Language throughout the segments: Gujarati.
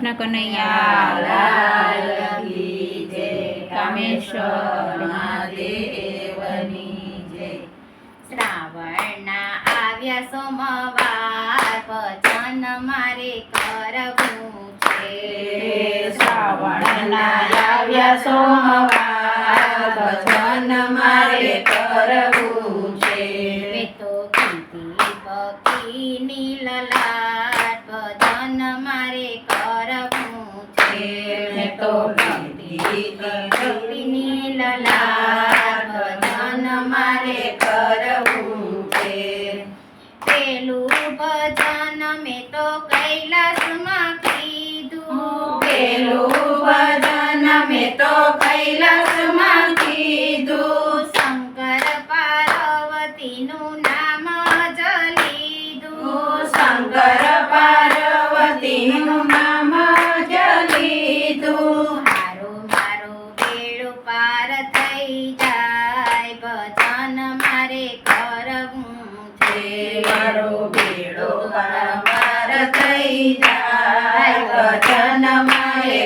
કૃષ્ણ કનૈયા. કામેશ્વર મહાદેવની જય શ્રાવણના આવ્યા સોમવાર ભજન મારે કરવું છે શ્રાવણના આવ્યા સોમવાર કૈલાસમાં કીધું શંકર પાર્વતીનું નામ બેડો પાર થઈ જાય ભજન મારે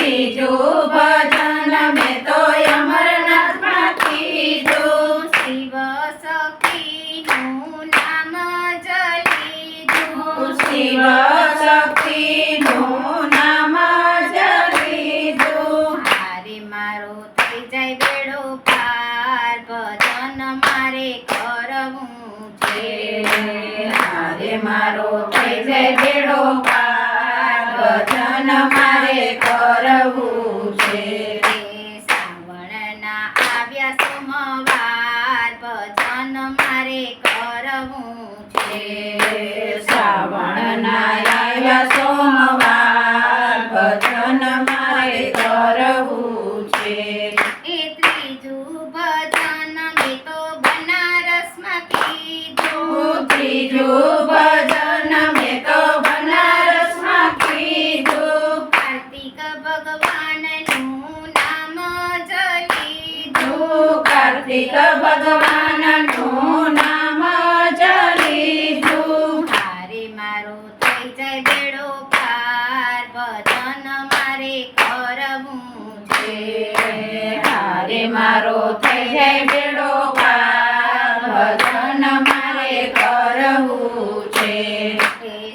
બીજું ભજન મેં તો અમરનાથમાં કીધું શિવ સખીનું નામ જ લીધું શિવ શક્તિનું નામ જ લીધું હારે મારો થઈ જાય બેડો પાર. ભજન મારે કરવું છે. હારે મારો થઈ જાય બેડો ભજન મારે કરવું છે. શ્રાવણના આવ્યા સોમવાર ભજન મારે કરવું છે. કાર્તિક ભગવાનનું નામ જ લીધું હારે મારો થઈ જાય બેડો પાર. ભજન મારે કરવું છે. હારે મારો થઈ જાય બેડો પાર. મારે કરવું છે.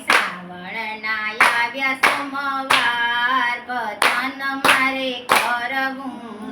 શ્રાવણના આવ્યા સોમવાર. ભજન મારે કરવું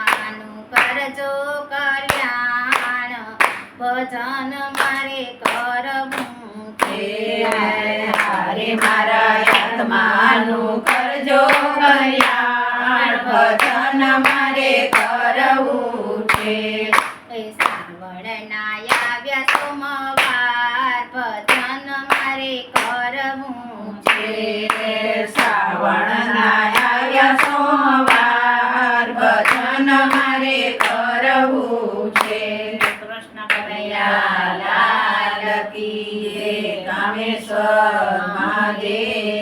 આત્માનું કરજો કલ્યાણ. ભજન મારે કરવું છે. હારે મારા આત્માનું કરજો કલ્યાણ. ભજન મારે કરવું છે. એ શ્રાવણના આવ્યા સોમવાર. ભજન મારે કરવું છે. શ્રાવણના લાલ કી જય કામેશ્વર મહાદેવની જય